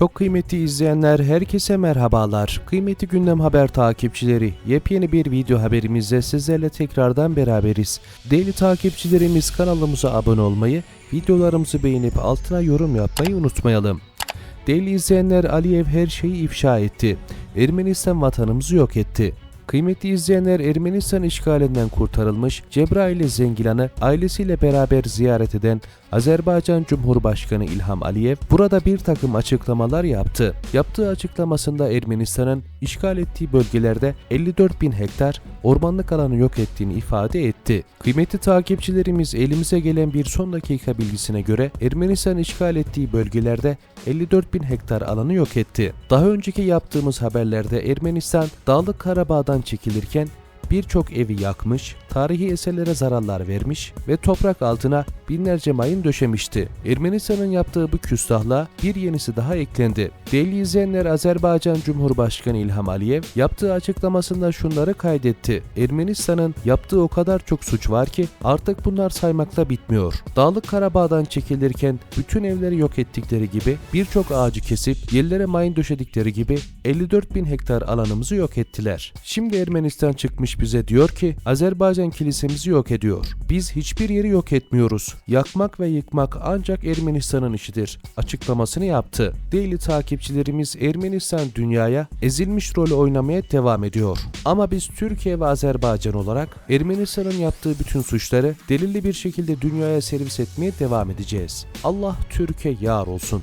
Çok kıymetli izleyenler herkese merhabalar. Kıymetli gündem haber takipçileri yepyeni bir video haberimizle sizlerle tekrardan beraberiz. Değerli takipçilerimiz kanalımıza abone olmayı, videolarımızı beğenip altına yorum yapmayı unutmayalım. Değerli izleyenler Aliyev her şeyi ifşa etti. Ermenistan vatanımızı yok etti. Kıymetli izleyenler Ermenistan işgalinden kurtarılmış Cebrail Zengilan'ı ailesiyle beraber ziyaret eden Azerbaycan Cumhurbaşkanı İlham Aliyev burada bir takım açıklamalar yaptı. Yaptığı açıklamasında Ermenistan'ın işgal ettiği bölgelerde 54 bin hektar ormanlık alanı yok ettiğini ifade etti. Kıymetli takipçilerimiz elimize gelen bir son dakika bilgisine göre Ermenistan işgal ettiği bölgelerde 54 bin hektar alanı yok etti. Daha önceki yaptığımız haberlerde Ermenistan Dağlık Karabağ'dan çekilirken birçok evi yakmış, tarihi eserlere zararlar vermiş ve toprak altına binlerce mayın döşemişti. Ermenistan'ın yaptığı bu küstahla bir yenisi daha eklendi. Değerli izleyenler Azerbaycan Cumhurbaşkanı İlham Aliyev yaptığı açıklamasında şunları kaydetti. Ermenistan'ın yaptığı o kadar çok suç var ki artık bunlar saymakla bitmiyor. Dağlık Karabağ'dan çekilirken bütün evleri yok ettikleri gibi birçok ağacı kesip yerlere mayın döşedikleri gibi 54 bin hektar alanımızı yok ettiler. Şimdi Ermenistan çıkmış bize diyor ki Azerbaycan kilisemizi yok ediyor. Biz hiçbir yeri yok etmiyoruz. Yakmak ve yıkmak ancak Ermenistan'ın işidir. Açıklamasını yaptı. Değerli takipçilerimiz Ermenistan dünyaya ezilmiş rolü oynamaya devam ediyor. Ama biz Türkiye ve Azerbaycan olarak Ermenistan'ın yaptığı bütün suçları delilli bir şekilde dünyaya servis etmeye devam edeceğiz. Allah Türkiye yar olsun.